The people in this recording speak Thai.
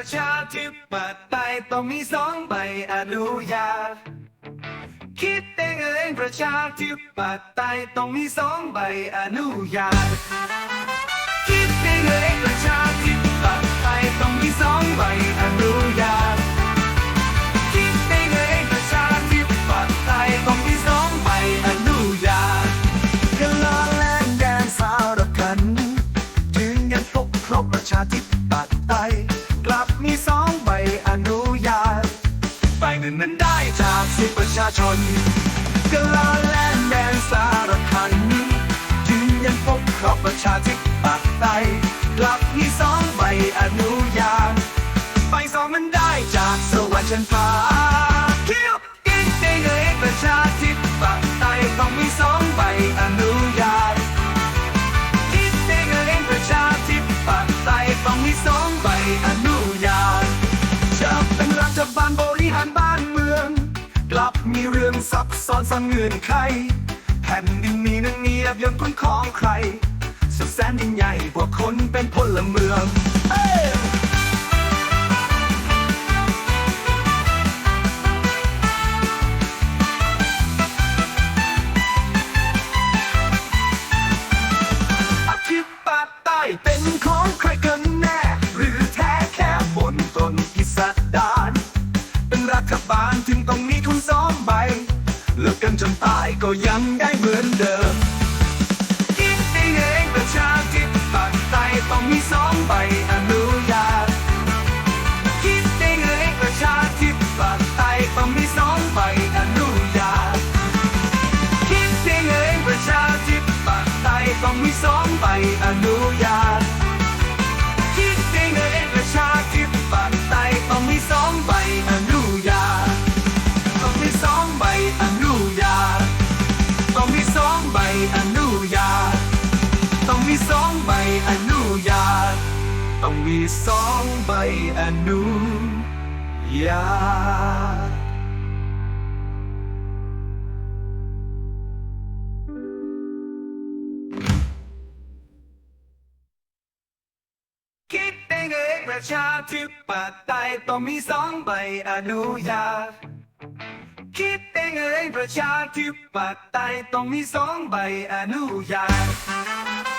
ประชาธิปไตยต้องมีสองใบอนุญาตคิดเองเองประชาธิปไตยต้องมีสองใบอนุญาตคิดเองเองประชาธิปไตยต้องมีสองใบอนุญาตคิดเองเองประชาธิปไตยต้องมีสองใบอนุญาตกลาแลนแดนสารคันถึงยังพบครบประชาธิปไตย นั้นได้จากสิทธิประชาชนกลาแลนแดนสารคันยืนยันพบครอบประชาธิปไตยกลับมีสองใบอนุญาตใบสองมันได้จากสวรรค์ชั้นฟ้าเที่ยวกินเองเองประชาธิปไตยต้องมีสองใบอนุ อนซ่อนเงื่อนไขแผ่นดินนี้นั้นเงียบยังคุ้นของใคร สุดแสนยิ่งใหญ่พวกคนเป็นพลเมืองเอ้ยอธิปไตยเป็นของใครกัน นตายก็ยังได้เหมือนเดิมคิดเองเองประชาธิปไตยต้องมีสองใบอนุญาตคิดเองเองประชาธิปไตยต้องมีสองใบอนุญาตคิดเองเองประชาธิปไตยต้องมีสองใบอนุญาต องใบอนุญาต ต้องมีสองใบอนุญาตคิดเองเองประชาธิปไตยต้องมีสองใบอนุญาต คิดเองเองประชาธิปไตยต้องมีสองใบอนุญาต